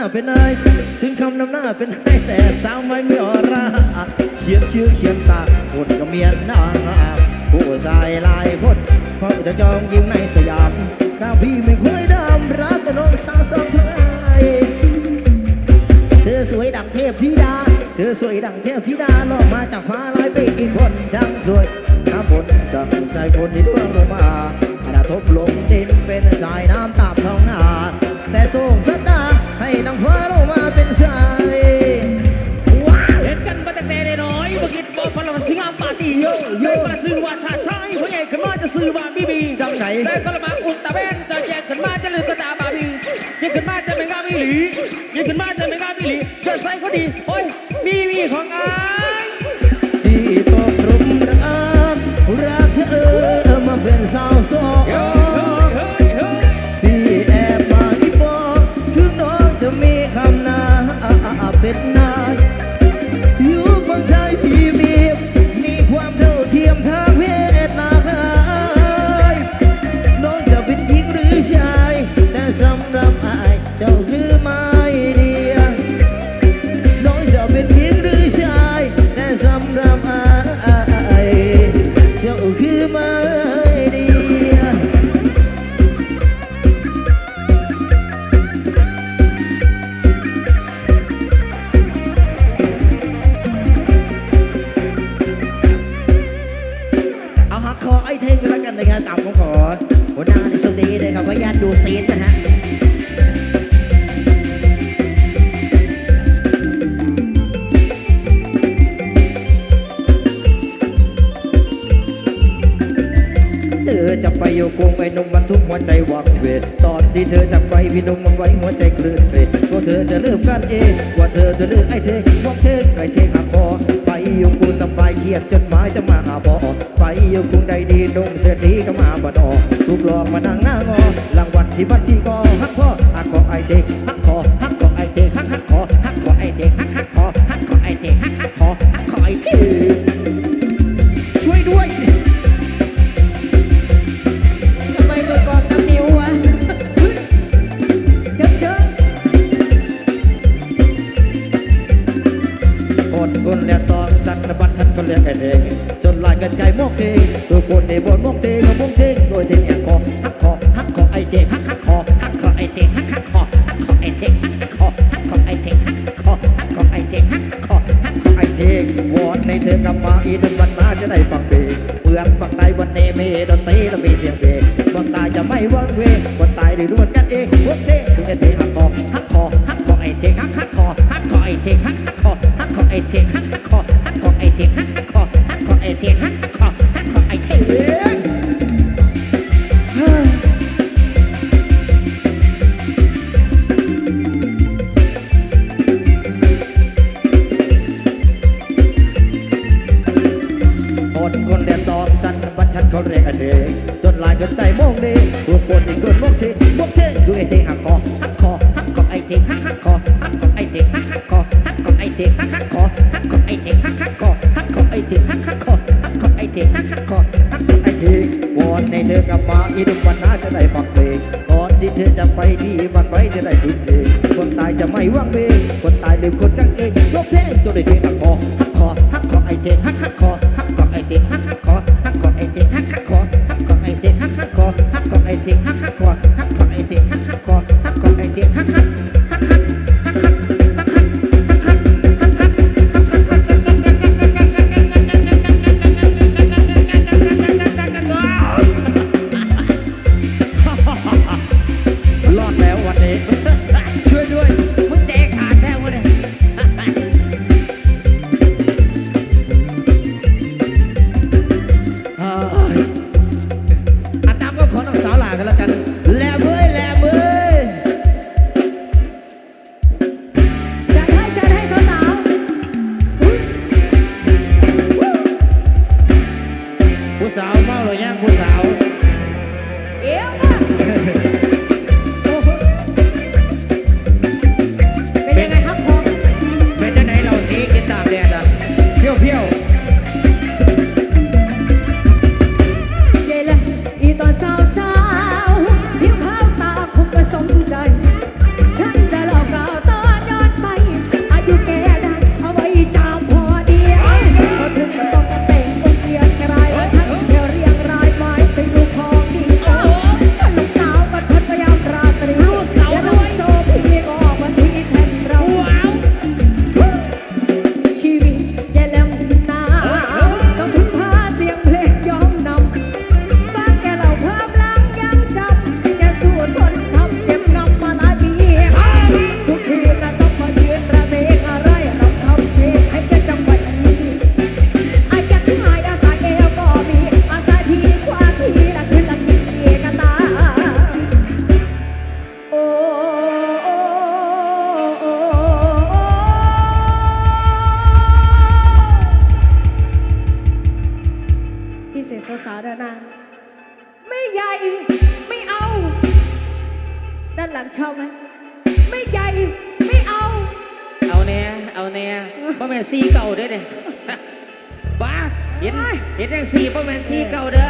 าเป็นนายถึงคำนำหน้าเป็นนายแต่สาวไม่มีออร่าเขียนชื่อเขียนตาคนก็เมียนนางผู้ชายลายคนเพราะจะจองยิ้มในสยามถ้าพี่ไม่คุยดำรักก็น้องสาวสองเพื่อนเธอสวยดังเทพธิดา เธอสวยดังเทพธิดาลอกมาจากฟ้าลอยไปอีกคนจังสวยน้ำฝนจากสายฝนที่ร่วงลงมาอาณาทบลงดินเป็นสายน้ำตามท้องนาแต่ส่งสัตดาให้ นางฟ้าลงมาเป็นชายว้าวเห็นกันมาตั้งแต่น้อยเมื่อกี้บอกพลังสิงห์ปาร์ตี้เยอะเยอะมาซื้อว่าชาชัยพ่อใหญ่ขึ้นมาจะซื้อว่าบีบีจังไหนแต่ก็ละมาอุตตะเวนจะแยกขึ้นมาจะลืมกระตาบาบียังขึ้นมาจะไม่งามอีหลียังขึ้นมาจะไม่งามอีหลีจะใส่ก็ดีโอ้ยบีบีของอา ไปนุ่มบรรทุกหัวใจหวังเวทตอนที่เธอจะไปพี่นุ่มมันไว้หัวใจคลื่นเวทว่าเธอจะเริ่มกันเองว่าเธอจะเลือกไอ้เทงบอกเทคไอเทคหักคอไปอยู่กูสบายเครียดจนหมายจะมาหาบอไปอยู่กูได้ดีนุ่มเสียดีก็มาบัดออกถูกหลอกมานั่งหน้างอรางวัลที่บัตรที่กอหักพ่อหักขอไอ้เทกคหัก คนคนและซองสันนบัตฉันคนเรียกไอเองจนลายกันไก่มกเองตัวคนในบนมกเทงมกเทงโดยเทงแอบคอฮักคอฮักคอไอเจฮักฮักคอฮักคอไอเจฮักฮักคอฮักคอไอเจฮักฮักคอฮักคอไอเจฮักฮักคอฮักคอไอเจฮักฮักคอฮักคอไอเทงวอนในเธอกำมาอีดันวันมาจะได้ฟังเพลงเมืองฝั่งใต้วันเนมีดนตรีและมีเสียงเพลงคนตายจะไม่วังเวงคนตายได้รู้เหมือนกันเองพวกเทงถึงไอเทฮักคอฮักคอฮัก เทงฮักฮักคอฮักคอไอเทงฮักฮักคอฮักคอไอเทงฮักฮักคอฮักคอไอเทงฮักฮักคอฮักคอไอเทงฮักฮักคอฮักคอไอเทคนคนเดียสองสันบันชันเขาเรียกกันเองจนลายเกินใจโมงดีตัวคนที่เกินโมงเชโมงเชดูไอเทงหักคอ เทงหักหักคอหักคอไอเทงหักหักคอหักคอไอเทงหักหักคอหักคอไอเทงหักหักคอหักคอไอเทงวอนในเธอกลับมาอีดุวันน้าจะได้ฟังเพลงก่อนที่เธอจะไปที่มันไว้จะได้ดูเพลงคนตายจะไม่ว่างเวงคนตายลืมคนกันเองยกเพลงจนได้เทงหักคอหักคอหักคอไอเทงหักหักคอหักคอไอเทงหักหักคอหักคอไอเทงหักหักคอหักคอไอเทงหักหักคอหักคอไอเทงหักหักฮักคอ สาวๆด้านหน้าไม่ใหญ่ไม่เอา ด้านหลังชอบไหมไม่ใหญ่ไม่เอา เอาแน่เอาแน่พ่อแม่ซีเก่าด้วยเนี่ยบ้าเห็นเห็นแรงซีพ่อแม่ซีเก่าเด้อ